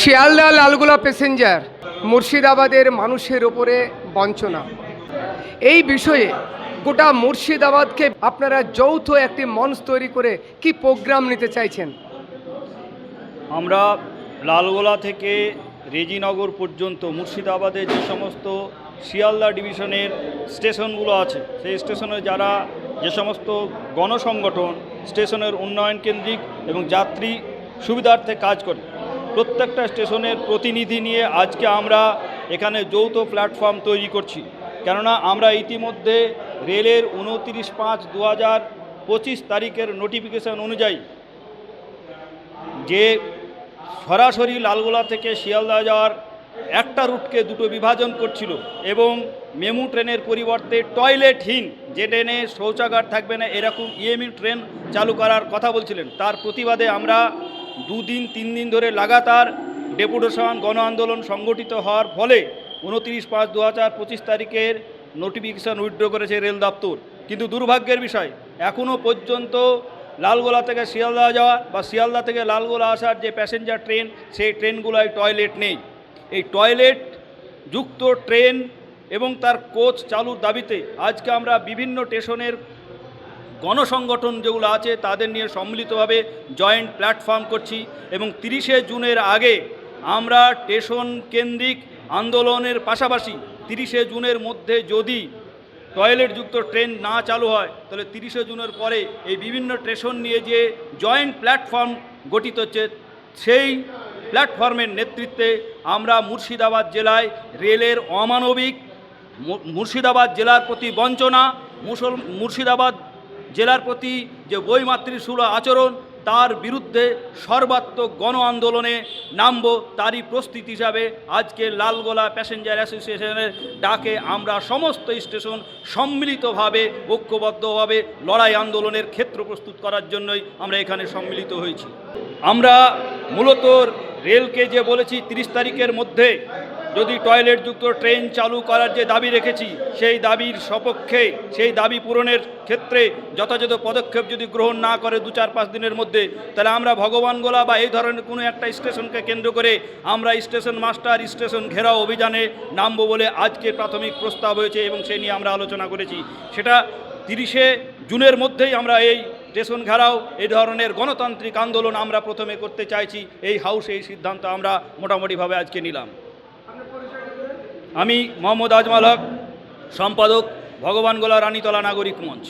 Sealdah Lalgola passenger মুর্শিদাবাদের মানুষের ওপরে বঞ্চনা। এই বিষয়ে গোটা মুর্শিদাবাদকে আপনারা যৌথ একটি মঞ্চ তৈরি করে কি প্রোগ্রাম নিতে চাইছেন? আমরা লালগোলা থেকে রেজিনগর পর্যন্ত, মুর্শিদাবাদে যে সমস্ত শিয়ালদা ডিভিশনের স্টেশনগুলো আছে, সেই স্টেশনে যারা যে সমস্ত গণসংগঠন, স্টেশনের উন্নয়ন কেন্দ্রিক এবং যাত্রী সুবিধার্থে কাজ করে প্রত্যেকটা স্টেশনের প্রতিনিধি নিয়ে আজকে আমরা এখানে যৌথ প্ল্যাটফর্ম তৈরি করছি। কেননা আমরা ইতিমধ্যে রেলের উনতিরিশ পাঁচ দু হাজার পঁচিশ তারিখের নোটিফিকেশন অনুযায়ী যে সরাসরি লালগোলা থেকে শিয়ালদা যাওয়ার একটা রুটকে দুটো বিভাজন করছিল এবং মেমু ট্রেনের পরিবর্তে টয়লেটহীন যে ট্রেনে শৌচাগার থাকবে না, এরকম ইএমই ট্রেন চালু করার কথা বলছিলেন। তার প্রতিবাদে আমরা দুদিন তিন দিন ধরে লাগাতার ডেপুটেশন, গণ আন্দোলন সংগঠিত হওয়ার ফলে উনত্রিশ পাঁচ দু হাজার পঁচিশ তারিখের নোটিফিকেশন উইথড্র করেছে রেল দপ্তর। কিন্তু দুর্ভাগ্যের বিষয় এখনও পর্যন্ত লালগোলা থেকে শিয়ালদা যাওয়া বা শিয়ালদা থেকে লালগোলা আসার যে প্যাসেঞ্জার ট্রেন সেই ট্রেনগুলোয় টয়লেট নেই। এই টয়লেট যুক্ত ট্রেন এবং তার কোচ চালুর দাবিতে আজকে আমরা বিভিন্ন স্টেশনের গণসংগঠন যেগুলো আছে, তাদের নিয়ে সম্মিলিতভাবে জয়েন্ট প্ল্যাটফর্ম করছি এবং তিরিশে জুনের আগে আমরা স্টেশন কেন্দ্রিক আন্দোলনের পাশাপাশি তিরিশে জুনের মধ্যে যদি টয়লেটযুক্ত ট্রেন না চালু হয়, তাহলে তিরিশে জুনের পরে এই বিভিন্ন স্টেশন নিয়ে যে জয়েন্ট প্ল্যাটফর্ম গঠিত হচ্ছে, সেই প্ল্যাটফর্মের নেতৃত্বে আমরা মুর্শিদাবাদ জেলায় রেলের অমানবিক মুর্শিদাবাদ জেলার প্রতি বঞ্চনা, মুসল, মুর্শিদাবাদ জেলার প্রতি যে বইমাতৃসুল আচরণ, তার বিরুদ্ধে সর্বাত্মক গণ আন্দোলনে নামব তারই প্রস্তুতি হিসাবে আজকে লালগোলা প্যাসেঞ্জার অ্যাসোসিয়েশনের ডাকে আমরা সমস্ত স্টেশন সম্মিলিতভাবে, ঐক্যবদ্ধভাবে লড়াই আন্দোলনের ক্ষেত্র প্রস্তুত করার জন্যই আমরা এখানে সম্মিলিত হয়েছি। আমরা মূলত রেলকে যে বলেছি, তিরিশ তারিখের মধ্যে যদি টয়লেটযুক্ত ট্রেন চালু করার যে দাবি রেখেছি, সেই দাবির সপক্ষে, সেই দাবি পূরণের ক্ষেত্রে যথাযথ পদক্ষেপ যদি গ্রহণ না করে দু চার পাঁচ দিনের মধ্যে, তাহলে আমরা ভগবানগোলা বা এই ধরনের কোনো একটা স্টেশনকে কেন্দ্র করে আমরা স্টেশন মাস্টার, স্টেশন ঘেরাও অভিযানে নামবো বলে আজকে প্রাথমিক প্রস্তাব হয়েছে এবং সেই নিয়ে আমরা আলোচনা করেছি। সেটা তিরিশে জুনের মধ্যেই আমরা এই স্টেশন ঘেরাও, এই ধরনের গণতান্ত্রিক আন্দোলন আমরা প্রথমে করতে চাইছি, এই হাউসে এই সিদ্ধান্ত আমরা মোটামুটিভাবে আজকে নিলাম। আমি মোহাম্মদ আজমাল হক সম্পাদক ভগবানগোলা রানীতলা নাগরিক মঞ্চ।